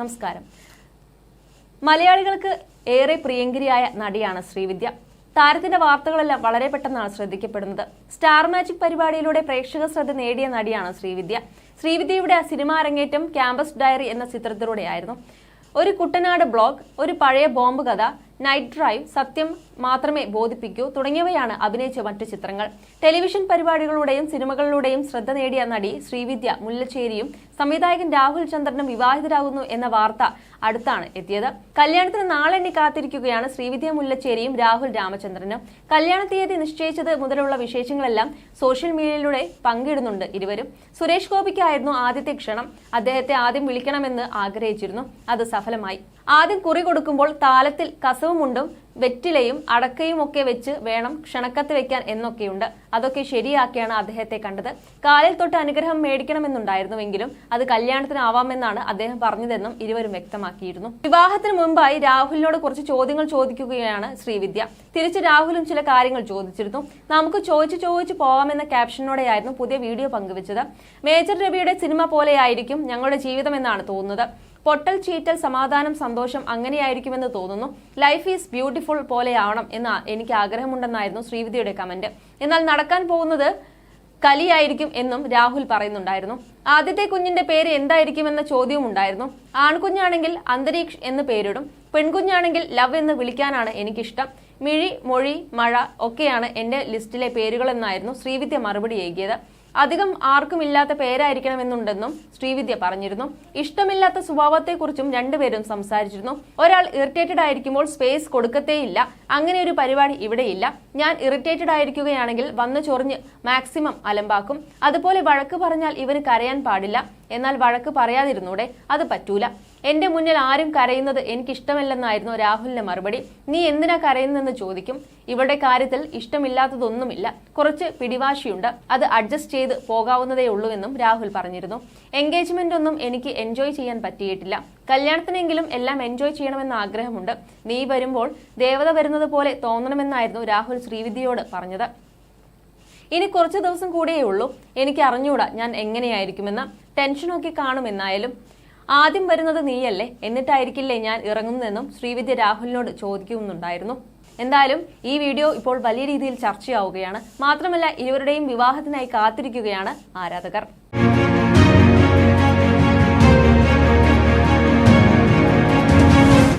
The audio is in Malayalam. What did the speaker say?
നമസ്കാരം. മലയാളികൾക്ക് ഏറെ പ്രിയങ്കരിയായ നടിയാണ് ശ്രീവിദ്യ. താരത്തിന്റെ വാർത്തകളെല്ലാം വളരെ പെട്ടെന്നാണ് ശ്രദ്ധിക്കപ്പെടുന്നത്. സ്റ്റാർ മാജിക് പരിപാടിയിലൂടെ പ്രേക്ഷക ശ്രദ്ധ നേടിയ നടിയാണ് ശ്രീവിദ്യ. ശ്രീവിദ്യയുടെ സിനിമ അരങ്ങേറ്റം ക്യാമ്പസ് ഡയറി എന്ന ചിത്രത്തിലൂടെയായിരുന്നു. ഒരു കുട്ടനാട് ബ്ലോഗ് ഒരു പഴയ ബോംബ് കഥ നൈറ്റ് ഡ്രൈവ് സത്യം മാത്രമേ ബോധിപ്പിക്കൂ തുടങ്ങിയവയാണ് അഭിനയിച്ച മറ്റു ചിത്രങ്ങൾ. ടെലിവിഷൻ പരിപാടികളുടെയും സിനിമകളിലൂടെയും ശ്രദ്ധ നേടിയ നടി ശ്രീവിദ്യ മുല്ലച്ചേരിയും സംവിധായകൻ രാഹുൽ ചന്ദ്രനും വിവാഹിതരാകുന്നു എന്ന വാർത്ത അടുത്താണ് എത്തിയത്. കല്യാണത്തിന് നാളെണ്ണി കാത്തിരിക്കുകയാണ് ശ്രീവിദ്യ മുല്ലച്ചേരിയും രാഹുൽ രാമചന്ദ്രനും. കല്യാണ തീയതി നിശ്ചയിച്ചത് മുതലുള്ള വിശേഷങ്ങളെല്ലാം സോഷ്യൽ മീഡിയയിലൂടെ പങ്കിടുന്നുണ്ട് ഇരുവരും. സുരേഷ് ഗോപിക്കായിരുന്നു ആദ്യത്തെ ക്ഷണം. അദ്ദേഹത്തെ ആദ്യം വിളിക്കണമെന്ന് ആഗ്രഹിച്ചിരുന്നു. അത് സഫലമായി. ആദ്യം കുറി കൊടുക്കുമ്പോൾ താലത്തിൽ കസവുമുണ്ടും വെറ്റിലയും അടക്കയും ഒക്കെ വെച്ച് വേണം ക്ഷണക്കത്ത് വെക്കാൻ എന്നൊക്കെയുണ്ട്. അതൊക്കെ ശരിയാക്കിയാണ് അദ്ദേഹത്തെ കണ്ടത്. കാലിൽ തൊട്ട് അനുഗ്രഹം മേടിക്കണമെന്നുണ്ടായിരുന്നുവെങ്കിലും അത് കല്യാണത്തിനാവാമെന്നാണ് അദ്ദേഹം പറഞ്ഞതെന്നും ഇരുവരും വ്യക്തമാക്കിയിരുന്നു. വിവാഹത്തിന് മുമ്പായി രാഹുലിനോട് കുറച്ച് ചോദ്യങ്ങൾ ചോദിക്കുകയാണ് ശ്രീവിദ്യ. തിരിച്ച് രാഹുലും ചില കാര്യങ്ങൾ ചോദിച്ചിരുന്നു. നമുക്ക് ചോദിച്ച് ചോദിച്ച് പോവാമെന്ന ക്യാപ്ഷനോടെയായിരുന്നു പുതിയ വീഡിയോ പങ്കുവച്ചത്. മേജർ രവിയുടെ സിനിമ പോലെയായിരിക്കും ഞങ്ങളുടെ ജീവിതം എന്നാണ് തോന്നുന്നത്. പൊട്ടൽ ചീറ്റൽ സമാധാനം സന്തോഷം അങ്ങനെയായിരിക്കുമെന്ന് തോന്നുന്നു. ലൈഫ് ഈസ് ബ്യൂട്ടിഫുൾ പോലെയാവണം എന്ന് എനിക്ക് ആഗ്രഹമുണ്ടെന്നായിരുന്നു ശ്രീവിധിയുടെ കമന്റ് എന്നാൽ നടക്കാൻ പോകുന്നത് കലിയായിരിക്കും എന്നും രാഹുൽ പറയുന്നുണ്ടായിരുന്നു. ആദ്യത്തെ കുഞ്ഞിന്റെ പേര് എന്തായിരിക്കും എന്ന ചോദ്യവും ഉണ്ടായിരുന്നു ആൺകുഞ്ഞാണെങ്കിൽ അന്തരീക്ഷ് എന്ന് പേരിടും. പെൺകുഞ്ഞാണെങ്കിൽ ലവ് എന്ന് വിളിക്കാനാണ് എനിക്കിഷ്ടം. മിഴി മൊഴി മഴ ഒക്കെയാണ് എന്റെ ലിസ്റ്റിലെ പേരുകളെന്നായിരുന്നു ശ്രീവിദ്യ മറുപടി ഏകിയത് അധികം ആർക്കുമില്ലാത്ത പേരായിരിക്കണമെന്നുണ്ടെന്നും ശ്രീവിദ്യ പറഞ്ഞിരുന്നു. ഇഷ്ടമില്ലാത്ത സ്വഭാവത്തെക്കുറിച്ചും രണ്ടുപേരും സംസാരിച്ചിരുന്നു. ഒരാൾ ഇറിറ്റേറ്റഡ് ആയിരിക്കുമ്പോൾ സ്പേസ് കൊടുക്കത്തേയില്ല. അങ്ങനെ ഒരു പരിപാടി ഇവിടെയില്ല. ഞാൻ ഇറിറ്റേറ്റഡ് ആയിരിക്കുകയാണെങ്കിൽ വന്ന് ചൊറിഞ്ഞ് മാക്സിമം അലമ്പാക്കും. അതുപോലെ വഴക്ക് പറഞ്ഞാൽ ഇവന് കരയാൻ പാടില്ല. എന്നാൽ വഴക്ക് പറയാതിരുന്നൂടെ അത് പറ്റൂല. എന്റെ മുന്നിൽ ആരും കരയുന്നത് എനിക്ക് എനിക്കിഷ്ടമല്ലെന്നായിരുന്നു രാഹുലിന്റെ മറുപടി. നീ എന്തിനാ കരയുന്നതെന്ന് ചോദിക്കും. ഇവളുടെ കാര്യത്തിൽ ഇഷ്ടമില്ലാത്തതൊന്നുമില്ല. കുറച്ച് പിടിവാശിയുണ്ട്. അത് അഡ്ജസ്റ്റ് ചെയ്ത് പോകാവുന്നതേ ഉള്ളൂ എന്നും രാഹുൽ പറഞ്ഞിരുന്നു. എൻഗേജ്മെന്റ് ഒന്നും എനിക്ക് എൻജോയ് ചെയ്യാൻ പറ്റിയിട്ടില്ല. കല്യാണത്തിനെങ്കിലും എല്ലാം എൻജോയ് ചെയ്യണമെന്ന ആഗ്രഹമുണ്ട്. നീ വരുമ്പോൾ ദേവത വരുന്നത് പോലെ തോന്നണമെന്നായിരുന്നു രാഹുൽ ശ്രീവിദ്യയോട് പറഞ്ഞത്. ഇനി കുറച്ച് ദിവസം കൂടിയേ ഉള്ളൂ. എനിക്ക് അറിഞ്ഞൂടാ ഞാൻ എങ്ങനെയായിരിക്കുമെന്ന്. ടെൻഷനൊക്കെ കാണുമെന്നായാലും. ആദ്യം വരുന്നത് നീയല്ലേ? എന്നിട്ടായിരിക്കില്ലേ ഞാൻ ഇറങ്ങുന്നതെന്നും ശ്രീവിദ്യ രാഹുലിനോട് ചോദിക്കുന്നുണ്ടായിരുന്നു. എന്തായാലും ഈ വീഡിയോ ഇപ്പോൾ വലിയ രീതിയിൽ ചർച്ചയാവുകയാണ്. മാത്രമല്ല ഇരുവരുടെയും വിവാഹത്തിനായി കാത്തിരിക്കുകയാണ് ആരാധകർ.